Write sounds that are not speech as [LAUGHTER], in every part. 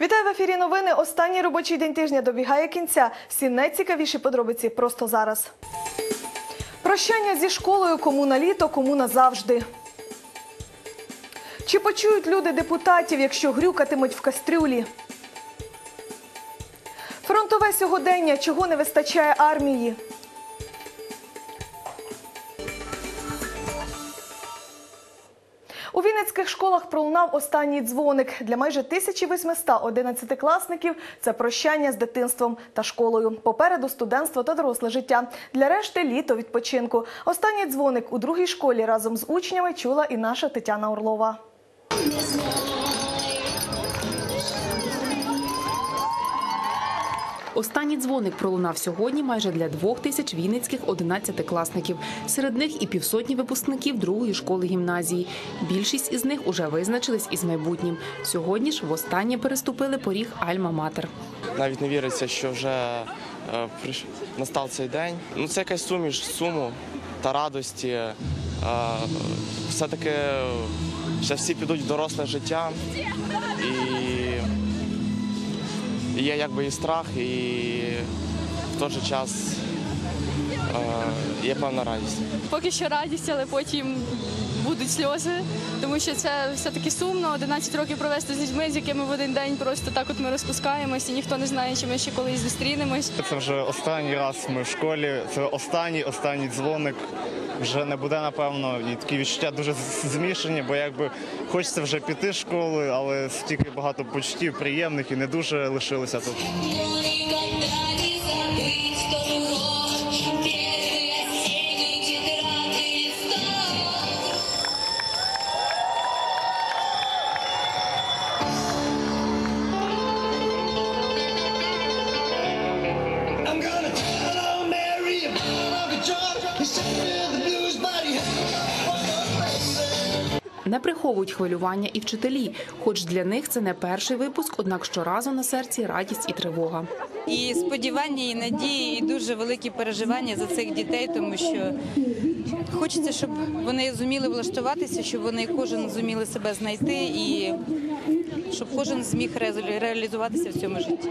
Вітаю в ефірі новини. Останній робочий день тижня добігає кінця. Всі найцікавіші подробиці просто зараз. Прощання зі школою кому на літо, кому назавжди. Чи почують люди депутатів, якщо грюкатимуть в кастрюлі? Фронтове сьогодення, чого не вистачає армії. У Вінницьких школах пролунав останній дзвоник. Для майже 1800 одинадцятикласників це прощання з дитинством та школою. Попереду студентство та доросле життя. Для решти літо відпочинку. Останній дзвоник у другій школі разом з учнями чула і наша Тетяна Орлова. Останній дзвоник пролунав сьогодні майже для двох тисяч вінницьких одинадцятикласників. Серед них і півсотні випускників другої школи гімназії. Більшість із них уже визначились із майбутнім. Сьогодні ж востаннє переступили поріг Альма-Матер. Навіть не віриться, що вже е, настав цей день. Ну, це якась суміш суму та радості. Е, все-таки ще всі підуть в доросле життя. І є якби і страх, і в той же час е, є певна радість. Поки що радість, але потім будуть сльози, тому що це все-таки сумно. 11 років провести з людьми, з якими в один день просто так от ми розпускаємось, і ніхто не знає, чи ми ще колись зустрінемось. Це вже останній раз ми в школі. Це останній останній дзвоник. Вже не буде напевно, і такі відчуття дуже змішані, бо якби хочеться вже піти з школи, але стільки багато почуттів приємних і не дуже лишилося тут. Не приховують хвилювання і вчителі, хоч для них це не перший випуск, однак щоразу на серці радість і тривога. і сподівання, і надії, і дуже великі переживання за цих дітей, тому що хочеться, щоб вони зуміли влаштуватися, щоб вони кожен зуміли себе знайти і щоб кожен зміг реалізу- реалізуватися в цьому житті.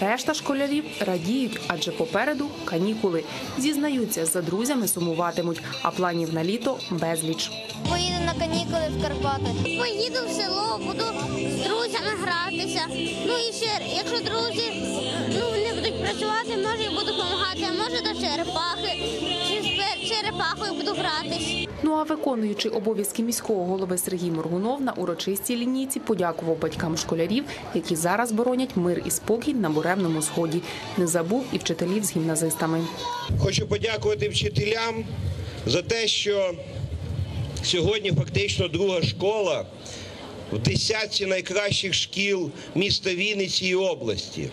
Решта школярів радіють, адже попереду канікули. Зізнаються, за друзями сумуватимуть, а планів на літо безліч. Поїду на канікули в Карпати. Поїду в село, буду з друзями гратися. Ну і ще, якщо друзі ну, вони будуть працювати, може я буду допомагати, а може до черепахи. Черепахою буду гратись. Ну а виконуючий обов'язки міського голови Сергій Моргунов на урочистій лінійці подякував батькам школярів, які зараз боронять мир і спокій на буремному сході. Не забув і вчителів з гімназистами. Хочу подякувати вчителям за те, що сьогодні фактично друга школа в десятці найкращих шкіл міста Вінниці і області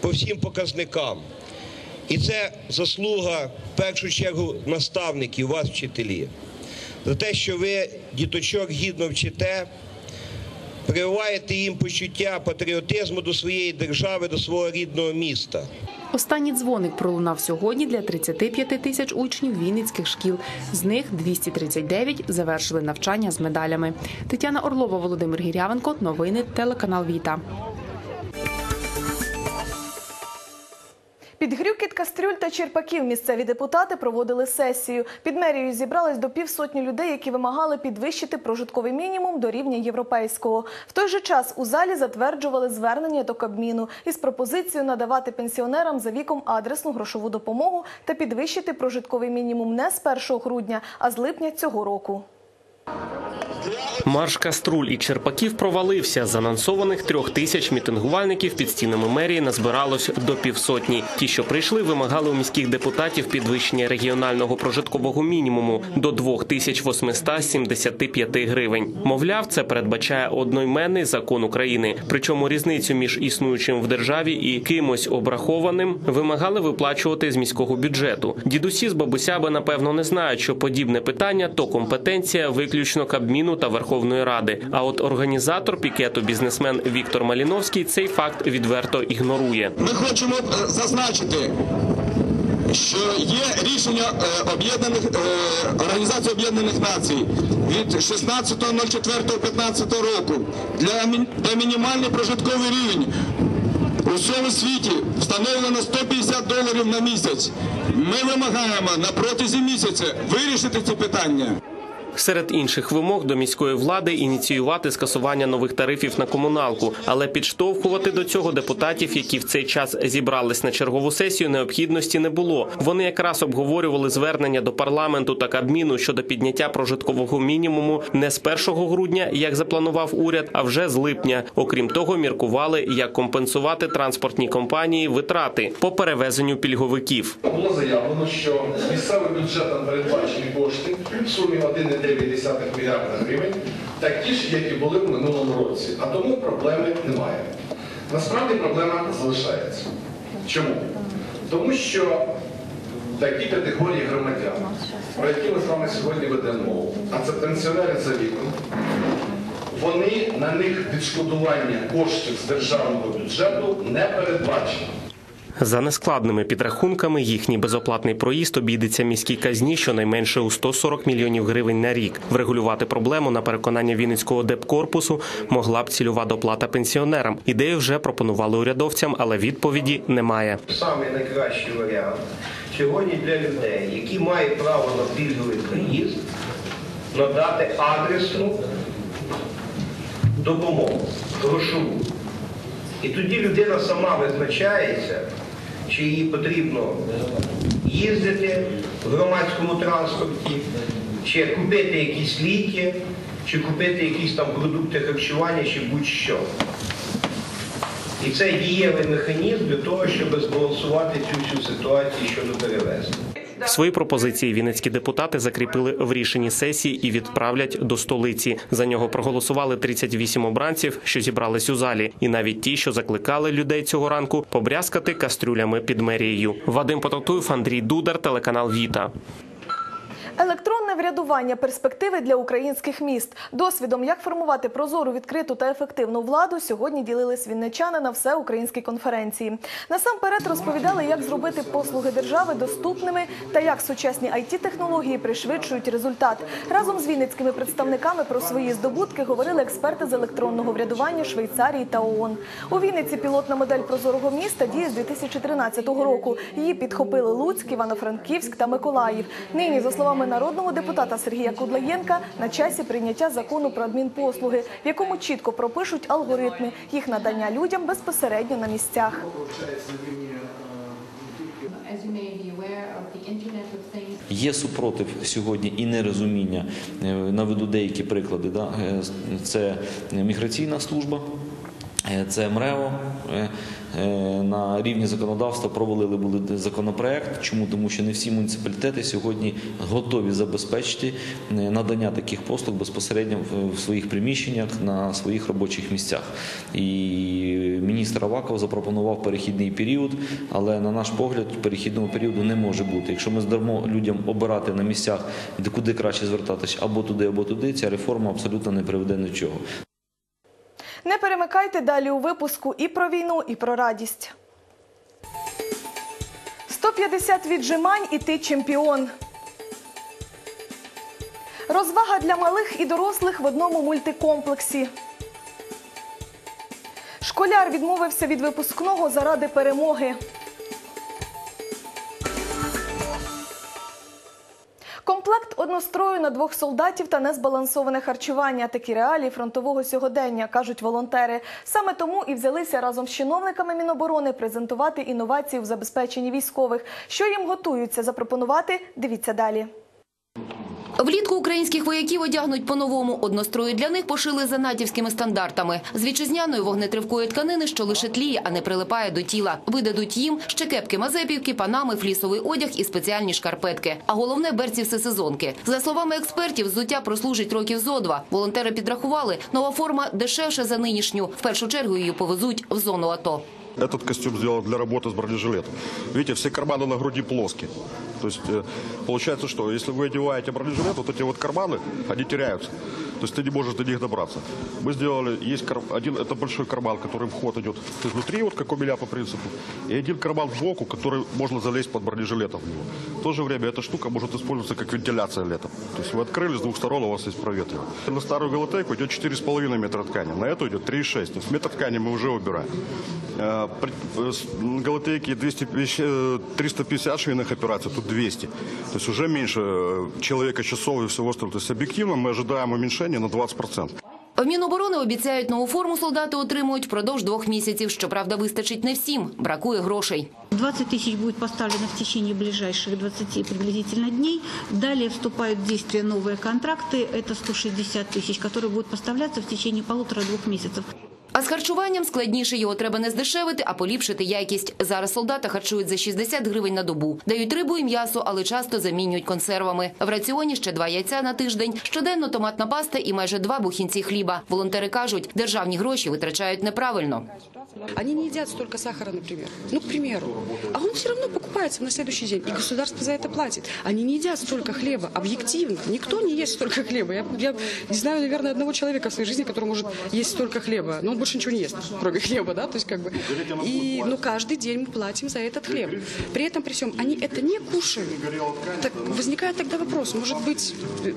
по всім показникам. І це заслуга в першу чергу наставників, вас, вчителі, за те, що ви діточок гідно вчите, прививаєте їм почуття патріотизму до своєї держави, до свого рідного міста. Останній дзвоник пролунав сьогодні для 35 тисяч учнів вінницьких шкіл. З них 239 завершили навчання з медалями. Тетяна Орлова, Володимир Гірявенко. Новини телеканал Віта. Під грюкіт кастрюль та черпаків місцеві депутати проводили сесію. Під мерією зібралось до півсотні людей, які вимагали підвищити прожитковий мінімум до рівня європейського. В той же час у залі затверджували звернення до Кабміну із пропозицією надавати пенсіонерам за віком адресну грошову допомогу та підвищити прожитковий мінімум не з 1 грудня, а з липня цього року. Марш каструль і черпаків провалився. З анонсованих трьох тисяч мітингувальників під стінами мерії назбиралось до півсотні. Ті, що прийшли, вимагали у міських депутатів підвищення регіонального прожиткового мінімуму до 2875 гривень. Мовляв, це передбачає одноіменний закон України. Причому різницю між існуючим в державі і кимось обрахованим вимагали виплачувати з міського бюджету. Дідусі з бабусями напевно не знають, що подібне питання то компетенція виключно Кабміну та Верховної Ради. А от організатор пікету, бізнесмен Віктор Маліновський, цей факт відверто ігнорує. Ми хочемо е, зазначити, що є рішення е, об'єднаних е, організації Об'єднаних Націй від 16.04.15 року, для де мінімальний прожитковий рівень у всьому світі встановлено 150 доларів на місяць. Ми вимагаємо на протязі місяця вирішити ці питання. Серед інших вимог до міської влади ініціювати скасування нових тарифів на комуналку, але підштовхувати до цього депутатів, які в цей час зібрались на чергову сесію, необхідності не було. Вони якраз обговорювали звернення до парламенту та кабміну щодо підняття прожиткового мінімуму не з 1 грудня, як запланував уряд, а вже з липня. Окрім того, міркували, як компенсувати транспортні компанії витрати по перевезенню пільговиків. Було заявлено, що місцевим бюджетом передбачені кошти в сумі 1,9 мільярда гривень, такі ж, як і були в минулому році. А тому проблеми немає. Насправді проблема залишається. Чому? Тому що такі категорії громадян, про які ми з вами сьогодні ведемо мову, а це пенсіонери за віком, вони на них відшкодування коштів з державного бюджету не передбачено. За нескладними підрахунками, їхній безоплатний проїзд обійдеться міській казні щонайменше у 140 мільйонів гривень на рік. Врегулювати проблему на переконання Вінницького депкорпусу могла б цільова доплата пенсіонерам. Ідею вже пропонували урядовцям, але відповіді немає. Самий найкращий варіант сьогодні для людей, які мають право на пільговий проїзд, надати адресну допомогу, грошову. І тоді людина сама визначається, чи їй потрібно їздити в громадському транспорті, чи купити якісь ліки, чи купити якісь там продукти харчування, чи будь-що. І це дієвий механізм для того, щоб збалансувати цю всю ситуацію щодо перевезення. Свої пропозиції вінницькі депутати закріпили в рішенні сесії і відправлять до столиці. За нього проголосували 38 обранців, що зібрались у залі, і навіть ті, що закликали людей цього ранку побрязкати кастрюлями під мерією. Вадим Потатуєв, Андрій Дудар, телеканал Віта. Електронне врядування перспективи для українських міст. Досвідом, як формувати прозору, відкриту та ефективну владу, сьогодні ділились вінничани на всеукраїнській конференції. Насамперед розповідали, як зробити послуги держави доступними та як сучасні it технології пришвидшують результат. Разом з вінницькими представниками про свої здобутки говорили експерти з електронного врядування Швейцарії та ООН. У Вінниці пілотна модель прозорого міста діє з 2013 року. Її підхопили Луцьк, Івано-Франківськ та Миколаїв. Нині, за словами народного депутата Сергія Кудлаєнка, на часі прийняття закону про адмінпослуги, в якому чітко пропишуть алгоритми їх надання людям безпосередньо на місцях. Є супротив сьогодні і нерозуміння. Е, Наведу деякі приклади. Да? Е, Це міграційна служба. Е, Це МРЕО Е, е, на рівні законодавства провалили були законопроект. Чому тому, що не всі муніципалітети сьогодні готові забезпечити надання таких послуг безпосередньо в- своїх приміщеннях на своїх робочих місцях. І міністр Аваков запропонував перехідний період, але на наш погляд перехідного періоду не може бути. Якщо ми здамо людям обирати на місцях, де куди краще звертатись або туди, або туди, ця реформа абсолютно не приведе до чого. Не перемикайте далі у випуску і про війну, і про радість. 150 віджимань і ти чемпіон. Розвага для малих і дорослих в одному мультикомплексі. Школяр відмовився від випускного заради перемоги. Комплект однострою на двох солдатів та незбалансоване харчування. Такі реалії фронтового сьогодення, кажуть волонтери. Саме тому і взялися разом з чиновниками Міноборони презентувати інновації в забезпеченні військових. Що їм готуються запропонувати? Дивіться далі. Влітку українських вояків одягнуть по-новому. Однострої для них пошили за натівськими стандартами. З вітчизняної вогнетривкої тканини, що лише тліє, а не прилипає до тіла. Видадуть їм ще кепки мазепівки, панами, флісовий одяг і спеціальні шкарпетки. А головне – берці всесезонки. За словами експертів, взуття прослужить років зо два. Волонтери підрахували, нова форма дешевше за нинішню. В першу чергу її повезуть в зону АТО. Этот костюм сделан для работы с бронежилетом. Видите, все карманы на груди плоские. То есть э, получается, что если вы одеваете бронежилет, вот эти вот карманы, они теряются. То есть ты не можешь до них добраться. Мы сделали, есть кар- один, это большой карман, который вход идет изнутри, вот как у меня по принципу, и один карман сбоку, который можно залезть под бронежилетом в него. В то же время эта штука может использоваться как вентиляция летом. То есть вы открыли, с двух сторон у вас есть проветривание. На старую галатейку идет 4,5 метра ткани, на эту идет 3,6. То есть метр ткани мы уже убираем. Э, при- э, с- м, Галатейки 250, э, 350 швейных операций, тут 200. То есть уже меньше э, человека часов и всего остального. То есть объективно мы ожидаем уменьшения на 20%. В Міноборони обіцяють, нову форму солдати отримують впродовж двох місяців. Щоправда, вистачить не всім. Бракує грошей. 20 тысяч будет поставлено в течение ближайших 20 приблизительно дней. Далее вступают в действие новые контракты. Это 160 тысяч, которые будут поставляться в течение полутора-двух месяцев. А з харчуванням складніше його треба не здешевити, а поліпшити якість. Зараз солдата харчують за 60 гривень на добу. Дають рибу і м'ясо, але часто замінюють консервами. В раціоні ще два яйця на тиждень, щоденно томатна паста і майже два бухінці хліба. Волонтери кажуть, державні гроші витрачають неправильно. Они не едят столько сахара, например. Ну, к примеру. А он все равно покупается на следующий день, и государство за это платит. Они не едят столько хлеба, объективно. Никто не ест столько [LAUGHS] хлеба. Я, я не знаю, наверное, одного человека в своей жизни, который может есть столько хлеба. Но он больше ничего не ест, [LAUGHS] кроме хлеба, да? То есть как бы... И, но каждый день мы платим за этот хлеб. При этом, при всем, они это не кушают. Так возникает тогда вопрос, может быть,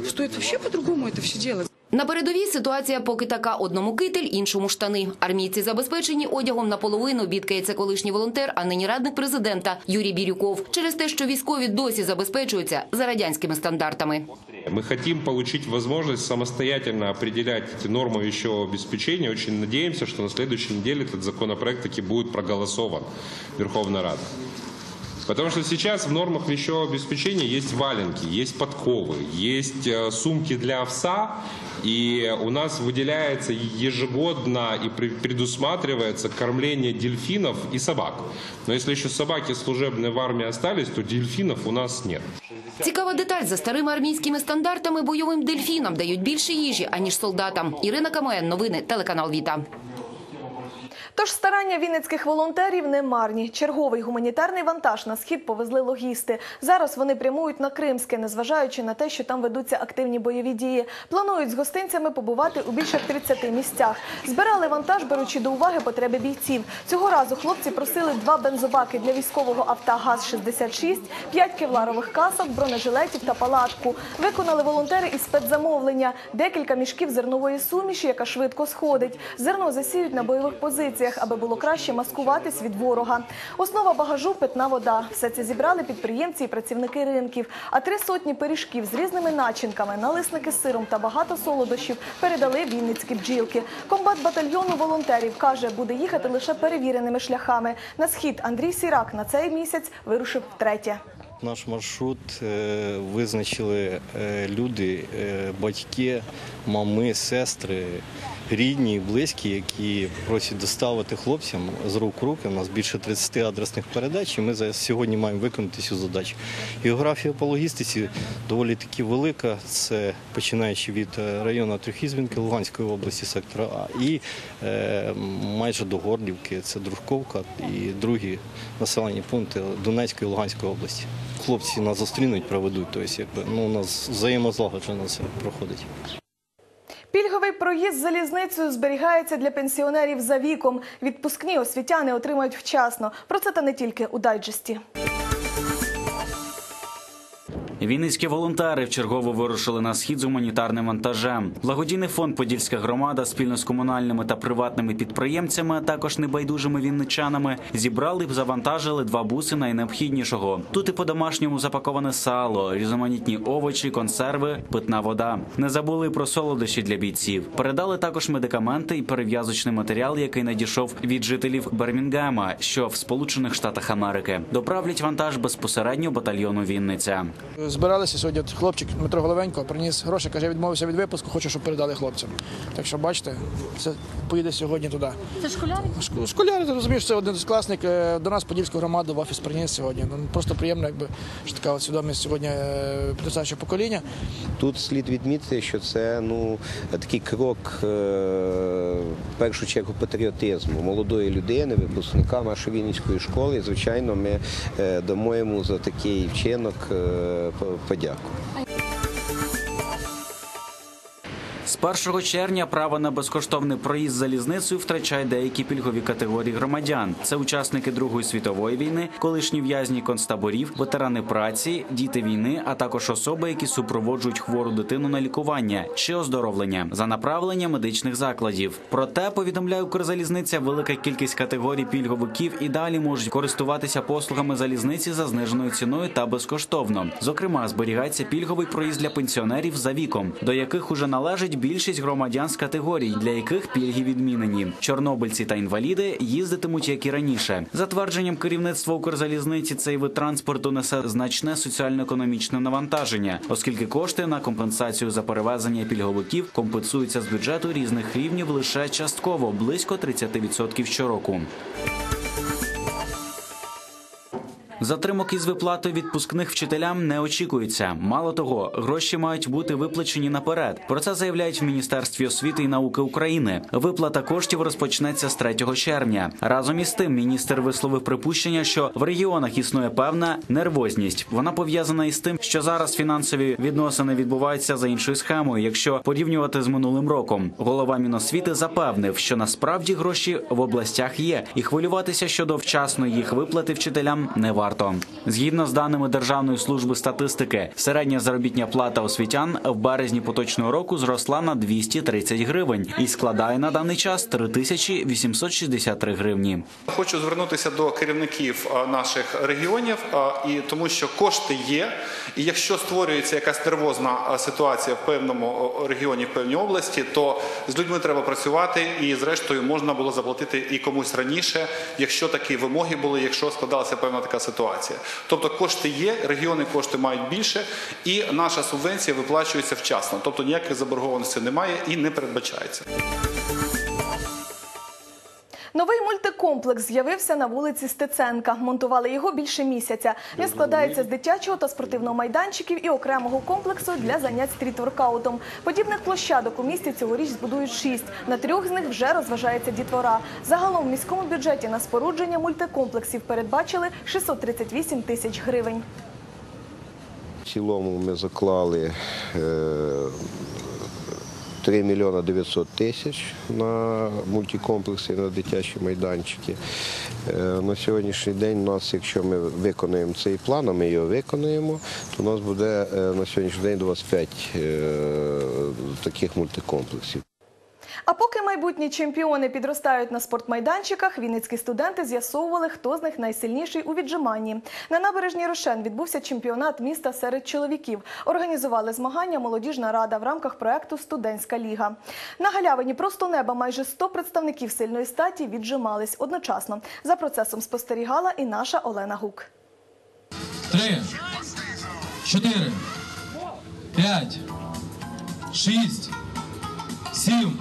стоит вообще по-другому это все делать? На передовій ситуація поки така: одному китель, іншому штани. Армійці забезпечені одягом наполовину. Бідкається колишній волонтер, а нині радник президента Юрій Бірюков. Через те, що військові досі забезпечуються за радянськими стандартами. Мы хотим получить возможность самостоятельно определять эти нормы вещевого обеспечения. Очень надеемся, что на следующей неделе этот законопроект таки будет проголосован в Верховной Раде. Потому что сейчас в нормах вещевого обеспечения есть валенки, есть подковы, есть э, сумки для овса, и у нас выделяется ежегодно и при- предусматривается кормление дельфинов и собак. Но если еще собаки служебные в армии остались, то дельфинов у нас нет. Цікава деталь за старими армійськими стандартами бойовим дельфінам дають більше їжі аніж солдатам. Ірина Камоен, новини, телеканал Віта. Тож старання вінницьких волонтерів не марні. Черговий гуманітарний вантаж на схід повезли логісти. Зараз вони прямують на Кримське, незважаючи на те, що там ведуться активні бойові дії. Планують з гостинцями побувати у більше 30 місцях. Збирали вантаж, беручи до уваги потреби бійців. Цього разу хлопці просили два бензобаки для військового авто ГАЗ-66, п'ять кевларових касок, бронежилетів та палатку. Виконали волонтери і спецзамовлення. Декілька мішків зернової суміші, яка швидко сходить. Зерно засіють на бойових позиціях, аби було краще маскуватись від ворога. Основа багажу питна вода. Все це зібрали підприємці і працівники ринків. А три сотні пиріжків з різними начинками, налисники з сиром та багато солодощів передали вінницькі бджілки. Комбат батальйону волонтерів каже, буде їхати лише перевіреними шляхами. На схід Андрій Сірак на цей місяць вирушив втретє. Наш маршрут е, визначили е, люди, е, батьки, мами, сестри, рідні, близькі, які просять доставити хлопцям з рук руки. У нас більше 30 адресних передач, і ми зараз сьогодні маємо виконати цю задачу. Географія по логістиці доволі таки велика. Це починаючи від е, району Трьохізбінки Луганської області, сектора А, і е, майже до Горлівки, це Дружковка і другі населені пункти Донецької і Луганської області. Хлопці нас зустрінуть, проведуть, тобто якби ну у нас взаємозлагоджено це проходить. Пільговий проїзд залізницею зберігається для пенсіонерів за віком. Відпускні освітяни отримають вчасно. Про це та не тільки у дайджесті. Вінницькі волонтери вчергово вирушили на схід з гуманітарним вантажем. Благодійний фонд Подільська громада спільно з комунальними та приватними підприємцями, а також небайдужими вінничанами, зібрали і завантажили два буси найнеобхіднішого. Тут і по-домашньому запаковане сало, різноманітні овочі, консерви, питна вода. Не забули про солодощі для бійців. Передали також медикаменти і перев'язочний матеріал, який надійшов від жителів Бермінгема, що в Сполучених Штатах Америки. Доправлять вантаж безпосередньо батальйону Вінниця. Збиралися сьогодні. От хлопчик Дмитро Головенько приніс гроші, каже, я відмовився від випуску, хочу, щоб передали хлопцям. Так що бачите, це поїде сьогодні туди. Це школяри? Шк- Школяри, ти розумієш, це один з класник е, до нас подільську громаду в офіс приніс сьогодні. Ну, просто приємно, якби що така от свідомість сьогодні е, підростаючого покоління. Тут слід відмітити, що це ну такий крок е, в першу чергу патріотизму молодої людини, випускника нашої Вінницької школи. І, звичайно, ми е, дамо йому за такий вчинок е, подяку. З 1 червня право на безкоштовний проїзд залізницею втрачають деякі пільгові категорії громадян. Це учасники Другої світової війни, колишні в'язні концтаборів, ветерани праці, діти війни, а також особи, які супроводжують хвору дитину на лікування чи оздоровлення за направлення медичних закладів. Проте повідомляє Укрзалізниця, велика кількість категорій пільговиків і далі можуть користуватися послугами залізниці за зниженою ціною та безкоштовно. Зокрема, зберігається пільговий проїзд для пенсіонерів за віком, до яких уже належить більшість громадян з категорій, для яких пільги відмінені. Чорнобильці та інваліди їздитимуть як і раніше. За твердженням керівництва Укрзалізниці, цей вид транспорту несе значне соціально-економічне навантаження, оскільки кошти на компенсацію за перевезення пільговиків компенсуються з бюджету різних рівнів лише частково близько 30% щороку. Затримок із виплатою відпускних вчителям не очікується. Мало того, гроші мають бути виплачені наперед. Про це заявляють в Міністерстві освіти і науки України. Виплата коштів розпочнеться з 3 червня. Разом із тим, міністр висловив припущення, що в регіонах існує певна нервозність. Вона пов'язана із тим, що зараз фінансові відносини відбуваються за іншою схемою. Якщо порівнювати з минулим роком, голова Міносвіти запевнив, що насправді гроші в областях є, і хвилюватися щодо вчасної їх виплати вчителям не варто. Згідно з даними Державної служби статистики, середня заробітня плата освітян в березні поточного року зросла на 230 гривень і складає на даний час 3863 гривні. Хочу звернутися до керівників наших регіонів, і тому що кошти є. І якщо створюється якась нервозна ситуація в певному регіоні, в певній області, то з людьми треба працювати, і зрештою можна було заплатити і комусь раніше, якщо такі вимоги були, якщо складалася певна така ситуація. Тобто кошти є, регіони кошти мають більше, і наша субвенція виплачується вчасно. Тобто ніяких заборгованостей немає і не передбачається. Новий мультикомплекс з'явився на вулиці Стеценка. Монтували його більше місяця. Він складається з дитячого та спортивного майданчиків і окремого комплексу для занять стрітворкаутом. Подібних площадок у місті цьогоріч збудують шість. На трьох з них вже розважається дітвора. Загалом в міському бюджеті на спорудження мультикомплексів передбачили 638 тисяч гривень. В цілому ми заклали е, 3 мільйона 900 тисяч на мультикомплекси, на дитячі майданчики. Е, На сьогоднішній день у нас, якщо ми виконуємо цей план, а ми його виконуємо, то у нас буде е, на сьогоднішній день 25 е, таких мультикомплексів. А поки майбутні чемпіони підростають на спортмайданчиках, вінницькі студенти з'ясовували, хто з них найсильніший у віджиманні. На набережній Рошен відбувся чемпіонат міста серед чоловіків. Організували змагання молодіжна рада в рамках проекту Студентська ліга. На галявині просто неба майже 100 представників сильної статі віджимались одночасно. За процесом спостерігала і наша Олена Гук. Три, чотири, п'ять, шість, сім,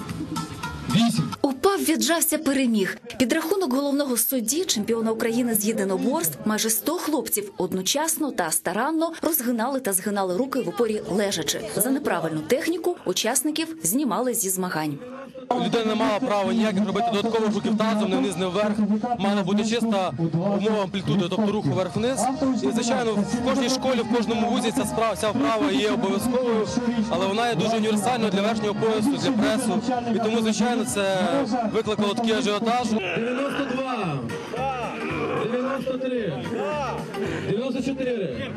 вісім. Упав, віджався, переміг. Підрахунок головного судді, чемпіона України з єдиноборств, майже 100 хлопців одночасно та старанно розгинали та згинали руки в опорі лежачи. За неправильну техніку учасників знімали зі змагань. Людина не мала права ніяких робити додаткових рухів тазом, не вниз, не вверх. Мала бути чиста умова амплітуди, тобто руху вверх-вниз. І звичайно, в кожній школі, в кожному вузі ця справа, ця вправа є обов'язковою, але вона є дуже універсальною для верхнього поясу, для пресу. І тому, звичайно, це викликало такий ажіотаж. 92, 93, 94.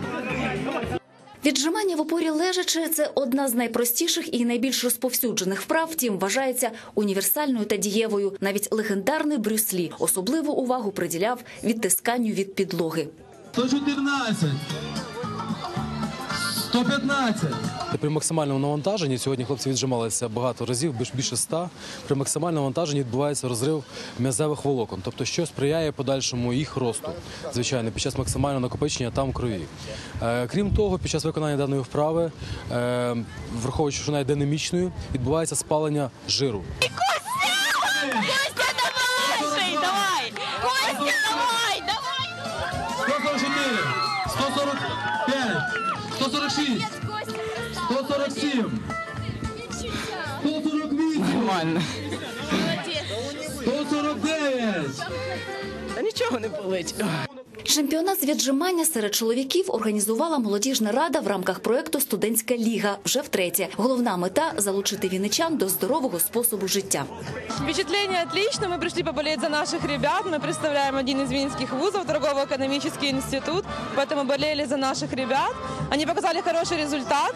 Віджимання в опорі лежачи це одна з найпростіших і найбільш розповсюджених вправ. Втім, вважається універсальною та дієвою. Навіть легендарний Брюс Лі особливу увагу приділяв відтисканню від підлоги. 114, 115. При максимальному навантаженні сьогодні хлопці віджималися багато разів, більше ста. При максимальному навантаженні відбувається розрив м'язевих волокон, тобто що сприяє подальшому їх росту, звичайно, під час максимального накопичення там крові. Е, крім того, під час виконання даної вправи, е, враховуючи, що вона є динамічною, відбувається спалення жиру. Костя, давай! Давай! Костя, давай! Давай! 144, 145, 146, 147, 148, Нормально. 149. Та нічого не болить. Чемпіонат з віджимання серед чоловіків організувала молодіжна рада в рамках проекту Студентська ліга вже втретє. Головна мета залучити вінничан до здорового способу життя. Впечатление отлично. Мы пришли поболеть за наших ребят. Мы представляем один из винских вузов, торгово-экономический институт. Поэтому болели за наших ребят. Они показали хороший результат.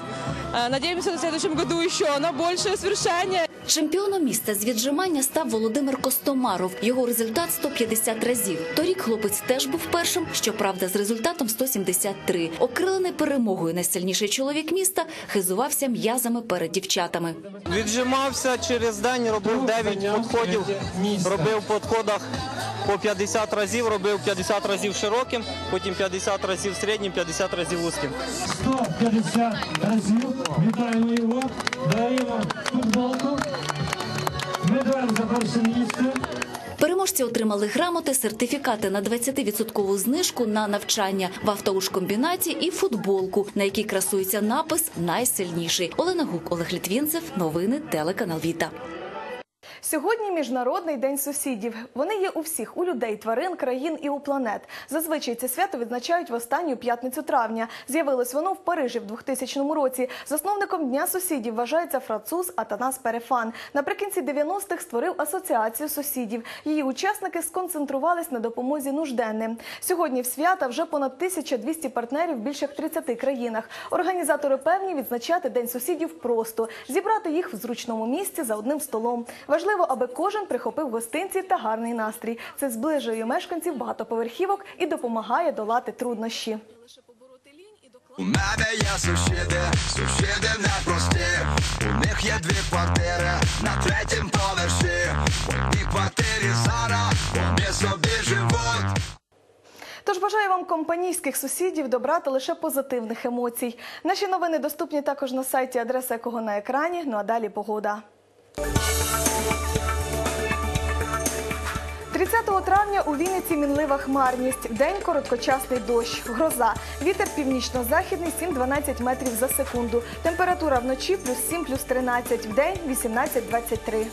Э, Надеемся, в следующем году еще на большее свершение. Чемпіоном міста з віджимання став Володимир Костомаров. Його результат 150 разів. Торік хлопець теж був першим, щоправда, з результатом 173. Окрилений перемогою найсильніший чоловік міста хизувався м'язами перед дівчатами. Віджимався через день, робив 9 підходів, робив в підходах по 50 разів, робив 50 разів широким, потім 50 разів середнім, 50 разів вузьким. 150 разів. Вітаємо його. Даємо футболку. Медаль за перше місце. Переможці отримали грамоти, сертифікати на 20% знижку на навчання в автоушкомбінаті і футболку, на якій красується напис Найсильніший. Олена Гук, Олег Літвінцев. Новини телеканал Віта. Сьогодні міжнародний день сусідів. Вони є у всіх у людей, тварин, країн і у планет. Зазвичай це свято відзначають в останню п'ятницю травня. З'явилось воно в Парижі в 2000 році. Засновником дня сусідів вважається француз Атанас Перефан. Наприкінці 90-х створив асоціацію сусідів. Її учасники сконцентрувались на допомозі нужденним. Сьогодні в свята вже понад 1200 партнерів в більше як 30 країнах. Організатори певні відзначати день сусідів просто зібрати їх в зручному місці за одним столом. Важливо, аби кожен прихопив гостинці та гарний настрій. Це зближує мешканців багатоповерхівок і допомагає долати труднощі. У мене є сусіди, сусіди непрості. У них є дві квартири на третім поверсі. В одній квартирі зараз вони собі живуть. Тож бажаю вам компанійських сусідів добра та лише позитивних емоцій. Наші новини доступні також на сайті, адреса якого на екрані. Ну а далі погода. 30 травня у Вінниці мінлива хмарність. День короткочасний дощ, гроза. Вітер північно-західний 7-12 метрів за секунду. Температура вночі плюс 7, плюс 13, в день 18-23.